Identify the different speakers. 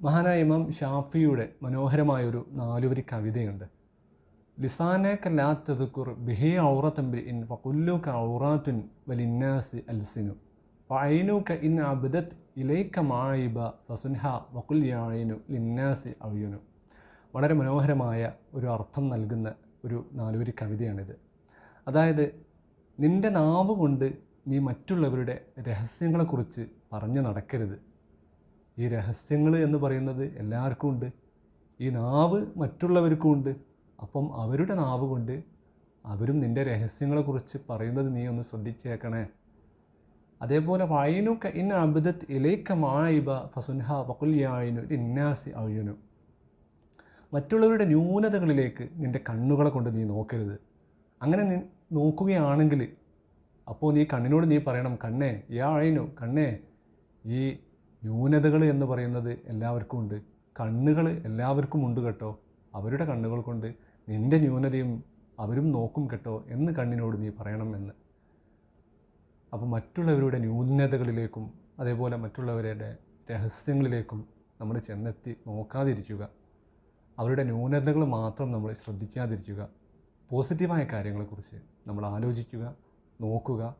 Speaker 1: മഹാനായ ഇമാം ഷാഫിയുടെ മനോഹരമായൊരു നാലുവരി കവിതയുണ്ട്. ലിസാനക ലാ തദ്കുർ ബിഹി ഔറത്തമ്പി ഇൻ ഫഖുല്ലുക ഔറാത്തുൻ വലിന്നാസി അൽസിനു. വഅയ്നുക ഇൻ അബ്ദത്ത് ഇലൈക്ക മായിബ ഫസുൻഹ വകുൽ യായിനു ലിന്നാസി അഴിയുനു വളരെ മനോഹരമായ ഒരു അർത്ഥം നൽകുന്ന ഒരു നാലുവരി കവിതയാണിത്. അതായത് നിന്റെ നാവ് കൊണ്ട് നീ മറ്റുള്ളവരുടെ രഹസ്യങ്ങളെക്കുറിച്ച് പറഞ്ഞു നടക്കരുത്. ഈ രഹസ്യങ്ങൾ എന്ന് പറയുന്നത് എല്ലാവർക്കും ഉണ്ട്. ഈ നാവ് മറ്റുള്ളവർക്കും ഉണ്ട്. അപ്പം അവരുടെ നാവ് കൊണ്ട് അവരും നിന്റെ രഹസ്യങ്ങളെക്കുറിച്ച് പറയുന്നത് നീ ഒന്ന് ശ്രദ്ധിച്ചേക്കണേ. അതേപോലെ വൈനുക്ക ഇൻ അബദത്ത് ഇലൈക്ക മായിബ ഫസുൻഹ വകുൽ യായിനു ഇന്നാസി അയ്യനു. മറ്റുള്ളവരുടെ ന്യൂനതകളിലേക്ക് നിന്റെ കണ്ണുകളെ കൊണ്ട് നീ നോക്കരുത്. അങ്ങനെ നീ നോക്കുകയാണെങ്കിൽ അപ്പോൾ നീ കണ്ണിനോട് നീ പറയണം കണ്ണേ യാ അഴിനു കണ്ണേ ഈ ന്യൂനതകൾ എന്ന് പറയുന്നത് എല്ലാവർക്കും ഉണ്ട്. കണ്ണുകൾ എല്ലാവർക്കും ഉണ്ട് കേട്ടോ. അവരുടെ കണ്ണുകൾ കൊണ്ട് നിന്റെ ന്യൂനതയും അവരും നോക്കും കേട്ടോ എന്ന് കണ്ണിനോട് നീ പറയണം എന്ന്. അപ്പോൾ മറ്റുള്ളവരുടെ ന്യൂനതകളിലേക്കും അതേപോലെ മറ്റുള്ളവരുടെ രഹസ്യങ്ങളിലേക്കും നമ്മൾ ചെന്നെത്തി നോക്കാതിരിക്കുക. അവരുടെ ന്യൂനതകൾ മാത്രം നമ്മൾ ശ്രദ്ധിക്കാതിരിക്കുക. പോസിറ്റീവായ കാര്യങ്ങളെക്കുറിച്ച് നമ്മൾ ആലോചിക്കുക നോക്കുക